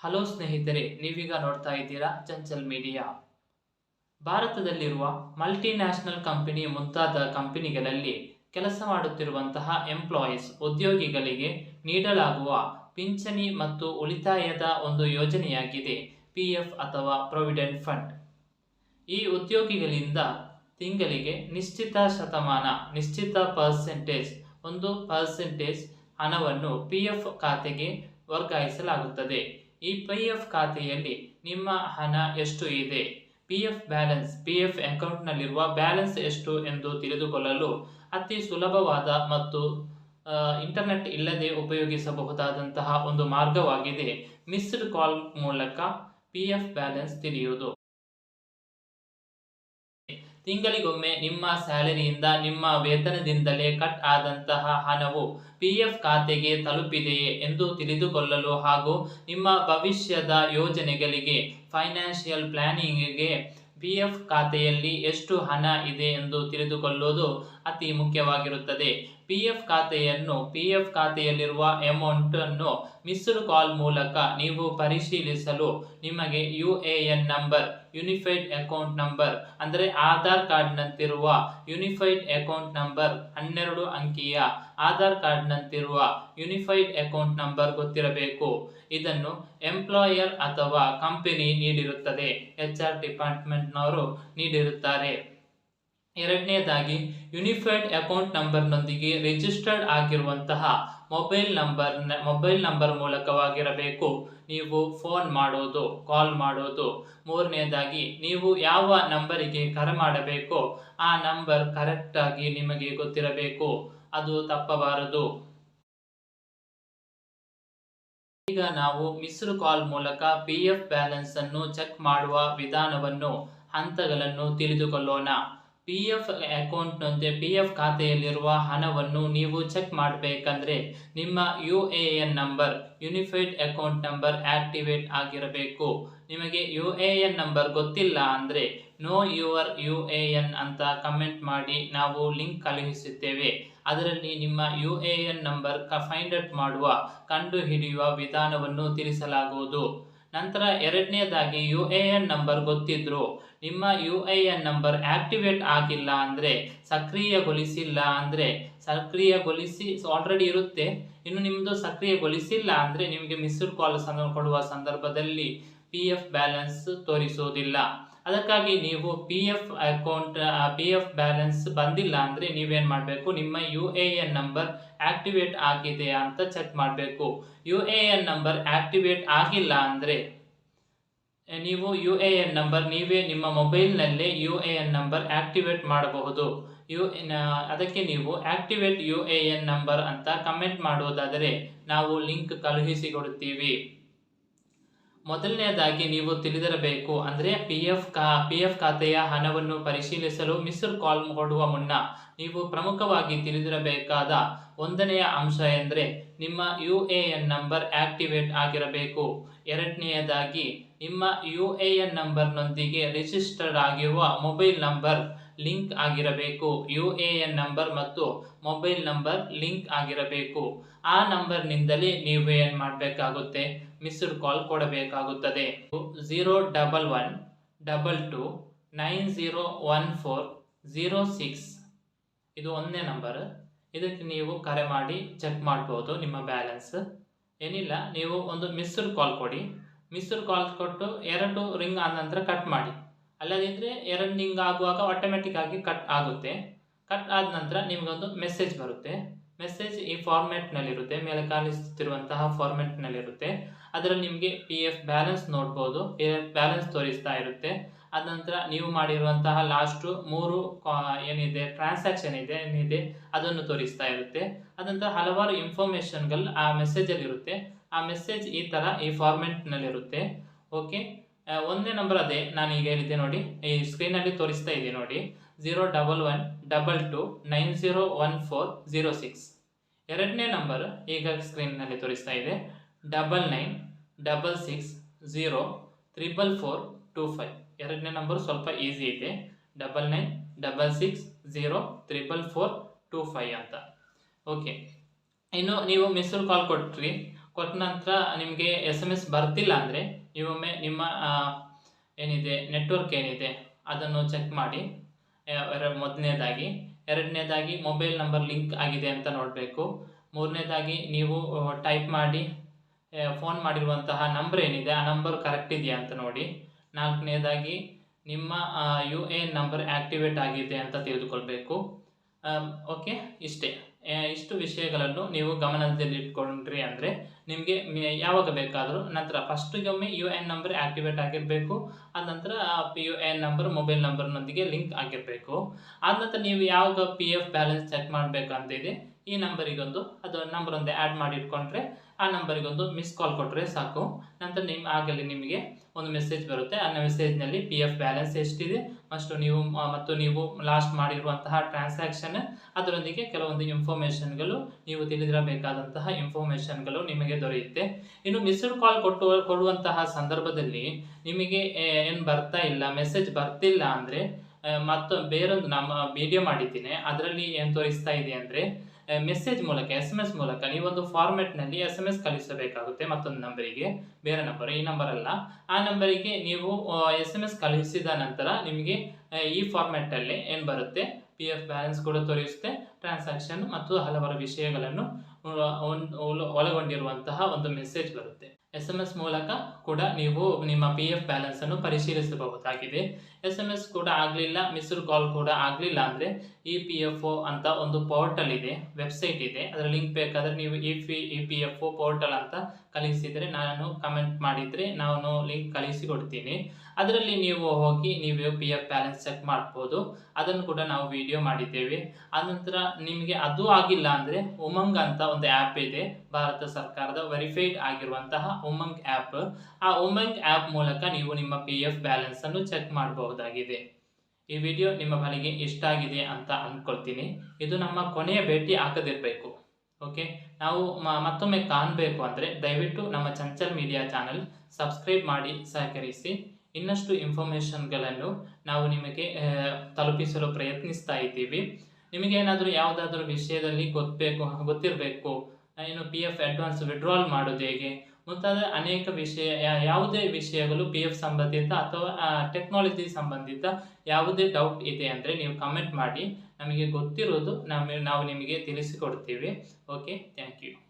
Hello ಸ್ನೇಹಿತರೆ, ನೀವೀಗ ನೋಡ್ತಾ ಇದ್ದೀರಾ ಚಂಚಲ್ ಮೀಡಿಯಾ. ಭಾರತದಲ್ಲಿರುವ ಮಲ್ಟಿನ್ಯಾಷನಲ್ ಕಂಪನಿ ಮುಂತಾದ ಕಂಪನಿಗಳಲ್ಲಿ ಕೆಲಸ ಮಾಡುತ್ತಿರುವಂತಹ ಎಂಪ್ಲಾಯೀಸ್ ಉದ್ಯೋಗಿಗಳಿಗೆ ನೀಡಲಾಗುವ ಪಿಂಚಣಿ ಮತ್ತು ಉಳಿತಾಯದ ಒಂದು ಯೋಜನೆಯಾಗಿದೆ ಪಿ ಎಫ್ ಅಥವಾ ಪ್ರೊವಿಡೆಂಟ್ ಫಂಡ್ ಈ ಉದ್ಯೋಗಿಗಳಿಂದ ತಿಂಗಳಿಗೆ ನಿಶ್ಚಿತ ಶತಮಾನ, ನಿಶ್ಚಿತ ಪರ್ಸೆಂಟೇಜ್ ಒಂದು ಪರ್ಸೆಂಟೇಜ್ ಹಣವನ್ನು ಪಿ ಎಫ್ ಖಾತೆಗೆ ವರ್ಗಾಯಿಸಲಾಗುತ್ತದೆ. ಈ ಪಿ ಎಫ್ ಖಾತೆಯಲ್ಲಿ ನಿಮ್ಮ ಹಣ ಎಷ್ಟು ಇದೆ? P F balance P F ಅಕೌಂಟ್ನಲ್ಲಿರುವ ಬ್ಯಾಲೆನ್ಸ್ ಎಷ್ಟು ಎಂದು ತಿಳಿದುಕೊಳ್ಳಲು ಅತಿ ಸುಲಭವಾದ ಮತ್ತು ಇಂಟರ್ನೆಟ್ ಇಲ್ಲದೆ ಉಪಯೋಗಿಸಬಹುದಾದಂತಹ ಒಂದು ಮಾರ್ಗವಾಗಿದೆ. ಮಿಸ್ಡ್ ಕಾಲ್ ಮೂಲಕ ಪಿ ಎಫ್ ಬ್ಯಾಲೆನ್ಸ್ ತಿಳಿಯುವುದು. ತಿಂಗಳಿಗೊಮ್ಮೆ ನಿಮ್ಮ ಸ್ಯಾಲರಿಯಿಂದ ನಿಮ್ಮ ವೇತನದಿಂದಲೇ ಕಟ್ ಆದಂತಹ ಹಣವು ಪಿ ಎಫ್ ಖಾತೆಗೆ ತಲುಪಿದೆಯೇ ಎಂದು ತಿಳಿದುಕೊಳ್ಳಲು ಹಾಗೂ ನಿಮ್ಮ ಭವಿಷ್ಯದ ಯೋಜನೆಗಳಿಗೆ, ಫೈನಾನ್ಷಿಯಲ್ ಪ್ಲಾನಿಂಗ್ಗೆ ಪಿ ಎಫ್ ಖಾತೆಯಲ್ಲಿ ಎಷ್ಟು ಹಣ ಇದೆ ಎಂದು ತಿಳಿದುಕೊಳ್ಳುವುದು ಅತಿ ಮುಖ್ಯವಾಗಿರುತ್ತದೆ. ಪಿ ಎಫ್ ಖಾತೆಯನ್ನು ಪಿ ಎಫ್ ಖಾತೆಯಲ್ಲಿರುವ ಅಮೌಂಟನ್ನು ಮಿಸ್ಡ್ ಕಾಲ್ ಮೂಲಕ ನೀವು ಪರಿಶೀಲಿಸಲು ನಿಮಗೆ U A N number unified account number ಅಂದರೆ ಆಧಾರ್ ಕಾರ್ಡ್ನಂತಿರುವ ಯುನಿಫೈಡ್ ಅಕೌಂಟ್ ನಂಬರ್ ಹನ್ನೆರಡು ಅಂಕಿಯ ಆಧಾರ್ ಕಾರ್ಡ್ನಂತಿರುವ ಯುನಿಫೈಡ್ ಅಕೌಂಟ್ ನಂಬರ್ ಗೊತ್ತಿರಬೇಕು. ಇದನ್ನು ಎಂಪ್ಲಾಯರ್ ಅಥವಾ ಕಂಪನಿ ನೀಡಿರುತ್ತದೆ. ಎಚ್ ಆರ್ ಡಿಪಾರ್ಟ್ಮೆಂಟ್ನವರು ನೀಡಿರುತ್ತಾರೆ. ಎರಡನೇದಾಗಿ, ಯುನಿಫೈಡ್ ಅಕೌಂಟ್ ನಂಬರ್ನೊಂದಿಗೆ ರಿಜಿಸ್ಟರ್ಡ್ ಆಗಿರುವಂತಹ ಮೊಬೈಲ್ ನಂಬರ್ ಮೊಬೈಲ್ ನಂಬರ್ ಮೂಲಕವಾಗಿರಬೇಕು. ನೀವು ಫೋನ್ ಮಾಡೋದು, ಕಾಲ್ ಮಾಡೋದು. ಮೂರನೇದಾಗಿ, ನೀವು ಯಾವ ನಂಬರಿಗೆ ಕರೆ ಮಾಡಬೇಕೋ, ಆ ನಂಬರ್ ಕರೆಕ್ಟಾಗಿ ನಿಮಗೆ ಗೊತ್ತಿರಬೇಕು. ಅದು ತಪ್ಪಬಾರದು. ಈಗ ನಾವು ಮಿಸ್ಡ್ ಕಾಲ್ ಮೂಲಕ ಪಿ ಎಫ್ ಬ್ಯಾಲೆನ್ಸ್ ಅನ್ನು ಚೆಕ್ ಮಾಡುವ ವಿಧಾನವನ್ನು, ಹಂತಗಳನ್ನು ತಿಳಿದುಕೊಳ್ಳೋಣ. ಪಿ ಎಫ್ ಅಕೌಂಟ್ನಂತೆ ಪಿ ಎಫ್ ಖಾತೆಯಲ್ಲಿರುವ ಹಣವನ್ನು ನೀವು ಚೆಕ್ ಮಾಡಬೇಕಂದ್ರೆ ನಿಮ್ಮ U A N number unified account number activate ಆಗಿರಬೇಕು. ನಿಮಗೆ ಯು ಎ ಎನ್ ನಂಬರ್ ಗೊತ್ತಿಲ್ಲ ಅಂದರೆ know your U A N ಅಂತ ಕಮೆಂಟ್ ಮಾಡಿ ನಾವು ಲಿಂಕ್ ಕಳುಹಿಸುತ್ತೇವೆ ಅದರಲ್ಲಿ ನಿಮ್ಮ ಯು ಎ ಎನ್ ನಂಬರ್ ಕ ಫೈಂಡ್ ಮಾಡುವ, ಕಂಡುಹಿಡಿಯುವ ವಿಧಾನವನ್ನು ತಿಳಿಸಲಾಗುವುದು. ನಂತರ ಎರಡನೇದಾಗಿ ಯು ಎ ಎನ್ ನಂಬರ್ ಗೊತ್ತಿದ್ರು ನಿಮ್ಮ U I N number activate ಆಗಿಲ್ಲ ಅಂದರೆ ಸಕ್ರಿಯಗೊಳಿಸಿಲ್ಲ ಅಂದರೆ ಸಕ್ರಿಯಗೊಳಿಸಿ ಆಲ್ರೆಡಿ ಇರುತ್ತೆ. ಇನ್ನು ನಿಮ್ಮದು ಸಕ್ರಿಯಗೊಳಿಸಿಲ್ಲ ಅಂದರೆ ನಿಮಗೆ ಮಿಸ್ಡ್ ಕಾಲ್ ಕೊಡುವ ಸಂದರ್ಭದಲ್ಲಿ ಪಿ ಎಫ್ ಬ್ಯಾಲೆನ್ಸ್ ತೋರಿಸುವುದಿಲ್ಲ. ಅದಕ್ಕಾಗಿ ನೀವು P F account P F balance ಬಂದಿಲ್ಲ ಅಂದರೆ ನೀವೇನು ಮಾಡಬೇಕು? ನಿಮ್ಮ U A N number activate ಆಗಿದೆಯಾ ಅಂತ ಚೆಕ್ ಮಾಡಬೇಕು. U A N number activate ಆಗಿಲ್ಲ ಅಂದರೆ ನೀವು ಯು ಎ ಎನ್ ನಂಬರ್ ನೀವೇ ನಿಮ್ಮ ಮೊಬೈಲ್ನಲ್ಲೇ U A N number activate ಮಾಡಬಹುದು. ಯು ಅದಕ್ಕೆ ನೀವು activate U A N number ಅಂತ ಕಮೆಂಟ್ ಮಾಡುವುದಾದರೆ ನಾವು ಲಿಂಕ್ ಕಳುಹಿಸಿಕೊಡುತ್ತೀವಿ. ಮೊದಲನೆಯದಾಗಿ ನೀವು ತಿಳಿದಿರಬೇಕು ಅಂದರೆ ಪಿ ಎಫ್ ಕಾ ಪಿ ಎಫ್ ಖಾತೆಯ ಹಣವನ್ನು ಪರಿಶೀಲಿಸಲು ಮಿಸ್ರ್ ಕಾಲ್ ಕೊಡುವ ಮುನ್ನ ನೀವು ಪ್ರಮುಖವಾಗಿ ತಿಳಿದಿರಬೇಕಾದ ಒಂದನೆಯ ಅಂಶ ಎಂದರೆ ನಿಮ್ಮ U A N number activate ಆಗಿರಬೇಕು. ಎರಡನೆಯದಾಗಿ ನಿಮ್ಮ ಯು ಎ ಎನ್ ನಂಬರ್ನೊಂದಿಗೆ ರಿಜಿಸ್ಟರ್ಡ್ ಆಗಿರುವ ಮೊಬೈಲ್ ನಂಬರ್ ಲಿಂಕ್ ಆಗಿರಬೇಕು. ಯು ಎ ಎನ್ ನಂಬರ್ ಮತ್ತು ಮೊಬೈಲ್ ನಂಬರ್ ಲಿಂಕ್ ಆಗಿರಬೇಕು. ಆ ನಂಬರ್ನಿಂದಲೇ ನೀವು ಏನು ಮಾಡಬೇಕಾಗುತ್ತೆ? ಮಿಸ್ಡ್ ಕಾಲ್ ಕೊಡಬೇಕಾಗುತ್ತದೆ zero double one double two nine zero one four zero six ಇದು ಒಂದನೇ ನಂಬರ್ ಇದಕ್ಕೆ ನೀವು ಕರೆ ಮಾಡಿ ಚೆಕ್ ಮಾಡ್ಬೋದು ನಿಮ್ಮ ಬ್ಯಾಲೆನ್ಸ್ ಏನಿಲ್ಲ, ನೀವು ಒಂದು ಮಿಸ್ಡ್ ಕಾಲ್ ಕೊಡಿ. ಮಿಸ್ಡ್ ಕಾಲ್ ಕೊಟ್ಟು ಎರಡು ರಿಂಗ್ ಆದ ನಂತರ ಕಟ್ ಮಾಡಿ. ಅಲ್ಲದಿದ್ದರೆ ಎರಡು ರಿಂಗ್ ಆಗುವಾಗ ಆಟೋಮೆಟಿಕ್ ಆಗಿ ಕಟ್ ಆಗುತ್ತೆ. ಕಟ್ ಆದ ನಂತರ ನಿಮಗೊಂದು ಮೆಸೇಜ್ ಬರುತ್ತೆ. ಮೆಸೇಜ್ ಈ ಫಾರ್ಮ್ಯಾಟ್ನಲ್ಲಿರುತ್ತೆ ಮೇಲೆ ಕಾಣಿಸುತ್ತಿರುವಂತಹ ಫಾರ್ಮ್ಯಾಟ್ನಲ್ಲಿರುತ್ತೆ ಅದರಲ್ಲಿ ನಿಮಗೆ ಪಿ ಎಫ್ ಬ್ಯಾಲೆನ್ಸ್ ನೋಡ್ಬೋದು. ಪಿ ಎಫ್ ಬ್ಯಾಲೆನ್ಸ್ ತೋರಿಸ್ತಾ ಇರುತ್ತೆ. ಅದ ನಂತರ ನೀವು ಮಾಡಿರುವಂತಹ ಲಾಸ್ಟು ಮೂರು ಏನಿದೆ ಟ್ರಾನ್ಸಾಕ್ಷನ್ ಇದೆ, ಏನಿದೆ, ಅದನ್ನು ತೋರಿಸ್ತಾ ಇರುತ್ತೆ. ಅದಂತರ ಹಲವಾರು ಇನ್ಫಾರ್ಮೇಷನ್ಗಳು ಆ ಮೆಸೇಜಲ್ಲಿರುತ್ತೆ ಆ ಮೆಸೇಜ್ ಈ ಥರ ಈ ಫಾರ್ಮೆಟ್ನಲ್ಲಿರುತ್ತೆ ಓಕೆ ಒಂದನೇ ನಂಬರ್ ಅದೇ, ನಾನು ಈಗ ಹೇಳಿದ್ದೆ ನೋಡಿ. ಈ ಸ್ಕ್ರೀನಲ್ಲಿ ತೋರಿಸ್ತಾ ಇದೆ ನೋಡಿ. Zero double one double two nine zero one four zero six ಎರಡನೇ ನಂಬರ್ ಈಗ ಸ್ಕ್ರೀನ್ನಲ್ಲಿ ತೋರಿಸ್ತಾ ಇದೆ. Double nine double six zero triple four two five ಎರಡನೇ ನಂಬರ್ ಸ್ವಲ್ಪ ಈಸಿ ಇದೆ double nine double six zero triple four two five ಅಂತ. Okay ಇನ್ನು ನೀವು ಮಿಸ್ಡ್ ಕಾಲ್ ಕೊಟ್ರಿ. ಕೊಟ್ಟ ನಂತರ ನಿಮಗೆ ಎಸ್ ಎಂ ಎಸ್ ಬರ್ತಿಲ್ಲ ಅಂದರೆ ನೀವೊಮ್ಮೆ ನಿಮ್ಮ ಏನಿದೆ ನೆಟ್ವರ್ಕ್ ಏನಿದೆ, ಅದನ್ನು ಚೆಕ್ ಮಾಡಿ. ಮೊದಲನೇದಾಗಿ ಎರಡನೇದಾಗಿ ಮೊಬೈಲ್ ನಂಬರ್ ಲಿಂಕ್ ಆಗಿದೆ ಅಂತ ನೋಡಬೇಕು. ಮೂರನೇದಾಗಿ ನೀವು ಟೈಪ್ ಮಾಡಿ ಫೋನ್ ಮಾಡಿರುವಂತಹ ನಂಬರ್ ಏನಿದೆ, ಆ ನಂಬರ್ ಕರೆಕ್ಟ್ ಇದೆಯಾ ಅಂತ ನೋಡಿ. ನಾಲ್ಕನೇದಾಗಿ ನಿಮ್ಮ U A N number activate ಆಗಿದೆ ಅಂತ ತಿಳಿದುಕೊಳ್ಬೇಕು ಓಕೆ, ಇಷ್ಟೇ. ಇಷ್ಟು ವಿಷಯಗಳನ್ನು ನೀವು ಗಮನದಲ್ಲಿಟ್ಕೊಂಡ್ರಿ ಅಂದರೆ ನಿಮಗೆ ಯಾವಾಗ ಬೇಕಾದರೂ ನಂತರ ಫಸ್ಟಿಗೊಮ್ಮೆ ಯು ಎನ್ ನಂಬರ್ ಆ್ಯಕ್ಟಿವೇಟ್ ಆಗಿರಬೇಕು ಆದ ನಂತರ P U N number mobile ನಂಬರ್ನೊಂದಿಗೆ link ಆಗಿರಬೇಕು. ಆದ ನಂತರ ನೀವು ಯಾವಾಗ ಪಿ ಎಫ್ ಬ್ಯಾಲೆನ್ಸ್ ಚೆಕ್ ಮಾಡಬೇಕಂತಿದೆ, ಈ ನಂಬರಿಗೊಂದು ಅದು ನಂಬರ್ ಒಂದು ಆ್ಯಡ್ ಮಾಡಿ ಇಟ್ಕೊಂಡ್ರೆ ಆ ನಂಬರಿಗೊಂದು ಮಿಸ್ ಕಾಲ್ ಕೊಟ್ಟರೆ ಸಾಕು. ನಂತರ ನಿಮ್ಮ ಆಗಲಿ ನಿಮಗೆ ಒಂದು ಮೆಸೇಜ್ ಬರುತ್ತೆ. ಆ ಮೆಸೇಜ್ನಲ್ಲಿ ಪಿ ಎಫ್ ಬ್ಯಾಲೆನ್ಸ್ ಎಷ್ಟಿದೆ ಮತ್ತು ನೀವು ಮತ್ತು ನೀವು ಲಾಸ್ಟ್ ಮಾಡಿರುವಂತಹ ಟ್ರಾನ್ಸಾಕ್ಷನ್ ಅದರೊಂದಿಗೆ ಕೆಲವೊಂದು ಇನ್ಫಾರ್ಮೇಷನ್ಗಳು ನೀವು ತಿಳಿದಿರಬೇಕಾದಂತಹ ಇನ್ಫಾರ್ಮೇಷನ್ಗಳು ನಿಮಗೆ ದೊರೆಯುತ್ತೆ. ಇನ್ನು ಮಿಸ್ಡ್ ಕಾಲ್ ಕೊಟ್ಟು, ಕೊಡುವಂತಹ ಸಂದರ್ಭದಲ್ಲಿ ನಿಮಗೆ ಏನು ಬರ್ತಾ ಇಲ್ಲ ಮೆಸೇಜ್ ಬರ್ತಿಲ್ಲ ಅಂದರೆ ಮತ್ತು ಬೇರೊಂದು ನಮ್ಮ ವಿಡಿಯೋ ಮಾಡಿದ್ದೀನಿ. ಅದರಲ್ಲಿ ಏನು ತೋರಿಸ್ತಾ ಇದೆ ಅಂದರೆ ಮೆಸೇಜ್ ಮೂಲಕ ಎಸ್ ಎಂ ಎಸ್ ಮೂಲಕ ನೀವೊಂದು ಫಾರ್ಮೆಟ್ನಲ್ಲಿ ಎಸ್ ಎಂ ಎಸ್ ಕಳಿಸಬೇಕಾಗುತ್ತೆ ಮತ್ತೊಂದು ನಂಬರಿಗೆ ಬೇರೆ ನಂಬರ್ ಈ ನಂಬರ್ ಅಲ್ಲ. ಆ ನಂಬರಿಗೆ ನೀವು ಎಸ್ ಎಂ ಎಸ್ ಕಳುಹಿಸಿದ ನಂತರ ನಿಮಗೆ ಈ ಫಾರ್ಮೆಟಲ್ಲಿ ಏನು ಬರುತ್ತೆ? ಪಿ ಎಫ್ ಬ್ಯಾಲೆನ್ಸ್ ಕೂಡ ತೋರಿಸುತ್ತೆ ಟ್ರಾನ್ಸಾಕ್ಷನ್ ಮತ್ತು ಹಲವಾರು ವಿಷಯಗಳನ್ನು ಒಳಗೊಂಡಿರುವಂತಹ ಒಂದು ಮೆಸೇಜ್ ಬರುತ್ತೆ. ಎಸ್ ಎಂ ಎಸ್ ಮೂಲಕ ಕೂಡ ನೀವು ನಿಮ್ಮ ಪಿ ಎಫ್ ಬ್ಯಾಲೆನ್ಸನ್ನು ಪರಿಶೀಲಿಸಬಹುದಾಗಿದೆ. ಎಸ್ ಎಂ ಎಸ್ ಕೂಡ ಆಗಲಿಲ್ಲ ಮಿಸ್ಡ್ ಕಾಲ್ ಕೂಡ ಆಗಲಿಲ್ಲ ಅಂದರೆ ಇ ಪಿ ಎಫ್ ಒ ಅಂತ ಒಂದು ಪೋರ್ಟಲ್ ಇದೆ ವೆಬ್ಸೈಟ್ ಇದೆ. ಅದರ ಲಿಂಕ್ ಬೇಕಾದರೆ ನೀವು E P E P F O portal ಅಂತ ಕಳಿಸಿದರೆ ನಾನು ಕಮೆಂಟ್ ಮಾಡಿದರೆ ನಾನು ಲಿಂಕ್ ಕಳಿಸಿ ಕೊಡ್ತೀನಿ ಅದರಲ್ಲಿ ನೀವು ಹೋಗಿ ನೀವು ಪಿ ಎಫ್ ಬ್ಯಾಲೆನ್ಸ್ ಚೆಕ್ ಮಾಡ್ಬೋದು. ಅದನ್ನು ಕೂಡ ನಾವು ವಿಡಿಯೋ ಮಾಡಿದ್ದೇವೆ. ಆನಂತರ ನಿಮಗೆ ಅದು ಆಗಿಲ್ಲ ಅಂದರೆ ಉಮಂಗ್ ಅಂತ ಒಂದು ಆ್ಯಪ್ ಇದೆ. ಭಾರತ ಸರ್ಕಾರದ ವೆರಿಫೈಡ್ ಆಗಿರುವಂತಹ ಉಮಂಗ್ ಆ್ಯಪ್ ಆ ಉಮಂಗ್ ಆ್ಯಪ್ ಮೂಲಕ ನೀವು ನಿಮ್ಮ ಪಿ ಎಫ್ ಬ್ಯಾಲೆನ್ಸನ್ನು ಚೆಕ್ ಮಾಡಬಹುದಾಗಿದೆ. ಈ ವಿಡಿಯೋ ನಿಮ್ಮ ಬಳಿಗೆ ಇಷ್ಟ ಆಗಿದೆ ಅಂತ ಅಂದ್ಕೊಳ್ತೀನಿ ಇದು ನಮ್ಮ ಕೊನೆಯ ಭೇಟಿ ಹಾಕದಿರಬೇಕು ಓಕೆ ನಾವು ಮತ್ತೊಮ್ಮೆ ಕಾಣಬೇಕು ಅಂದರೆ ದಯವಿಟ್ಟು ನಮ್ಮ ಚಂಚಲ್ ಮೀಡಿಯಾ ಚಾನಲ್ ಸಬ್ಸ್ಕ್ರೈಬ್ ಮಾಡಿ ಸಹಕರಿಸಿ. ಇನ್ನಷ್ಟು ಇನ್ಫಾರ್ಮೇಷನ್ಗಳನ್ನು ನಾವು ನಿಮಗೆ ತಲುಪಿಸಲು ಪ್ರಯತ್ನಿಸ್ತಾ ಇದ್ದೀವಿ. ನಿಮಗೇನಾದರೂ ಯಾವುದಾದ್ರೂ ವಿಷಯದಲ್ಲಿ ಗೊತ್ತಬೇಕು ಗೊತ್ತಿರಬೇಕು ಏನು ಪಿ ಎಫ್ ಅಡ್ವಾನ್ಸ್ ವಿಡ್ರಾಲ್ ಮಾಡೋದು ಹೇಗೆ? ಮುಂತಾದ ಅನೇಕ ವಿಷಯ ಯಾವುದೇ ವಿಷಯಗಳು ಪಿ ಎಫ್ ಸಂಬಂಧಿತ ಅಥವಾ ಟೆಕ್ನಾಲಜಿ ಸಂಬಂಧಿತ ಯಾವುದೇ ಡೌಟ್ ಇದೆ ಅಂದರೆ ನೀವು ಕಮೆಂಟ್ ಮಾಡಿ. ನಮಗೆ ಗೊತ್ತಿರೋದು ನಮ್ಮ ನಾವು ನಿಮಗೆ ತಿಳಿಸಿಕೊಡ್ತೀವಿ. Okay thank you